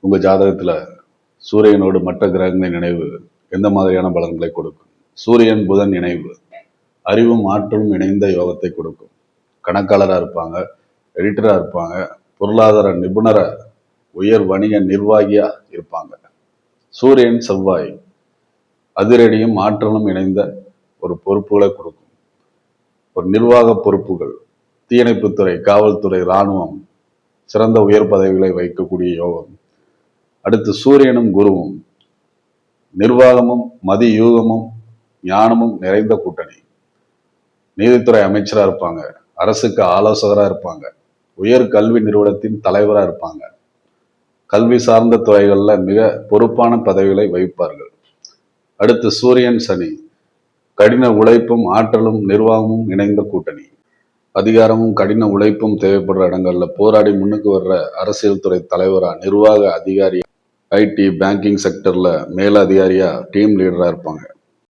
உங்கள் ஜாதகத்தில் சூரியனோடு மற்ற கிரகங்களின் இணைவு எந்த மாதிரியான பலன்களை கொடுக்கும்? சூரியன் புதன் இணைவு அறிவும் ஆற்றலும் இணைந்த யோகத்தை கொடுக்கும். கணக்காளராக இருப்பாங்க எடிட்டராக இருப்பாங்க பொருளாதார நிபுணரை உயர் வணிக நிர்வாகியாக இருப்பாங்க. சூரியன் செவ்வாய். அதிரடியும் ஆற்றலும் இணைந்த ஒரு பொறுப்புகளை கொடுக்கும். ஒரு நிர்வாக பொறுப்புகள். தீயணைப்புத்துறை காவல்துறை இராணுவம் சிறந்த உயர் பதவிகளை வைக்கக்கூடிய யோகம். அடுத்து சூரியனும் குருவும். நிர்வாகமும் மதி யூகமும் ஞானமும் நிறைந்த கூட்டணி. நீதித்துறை அமைச்சராக இருப்பாங்க. அரசுக்கு ஆலோசகராக இருப்பாங்க. உயர் கல்வி நிறுவனத்தின் தலைவராக இருப்பாங்க. கல்வி சார்ந்த துறைகளில் மிக பொறுப்பான பதவிகளை வகிப்பார்கள். அடுத்து சூரியன் சனி. கடின உழைப்பும் ஆற்றலும் நிர்வாகமும் இணைந்த கூட்டணி. அதிகாரமும் கடின உழைப்பும் தேவைப்படுற இடங்கள்ல போராடி முன்னுக்கு வர்ற அரசியல் துறை தலைவரா நிர்வாக அதிகாரி ஐடி பேங்கிங் செக்டரில் மேலதிகாரியாக டீம் லீடராக இருப்பாங்க.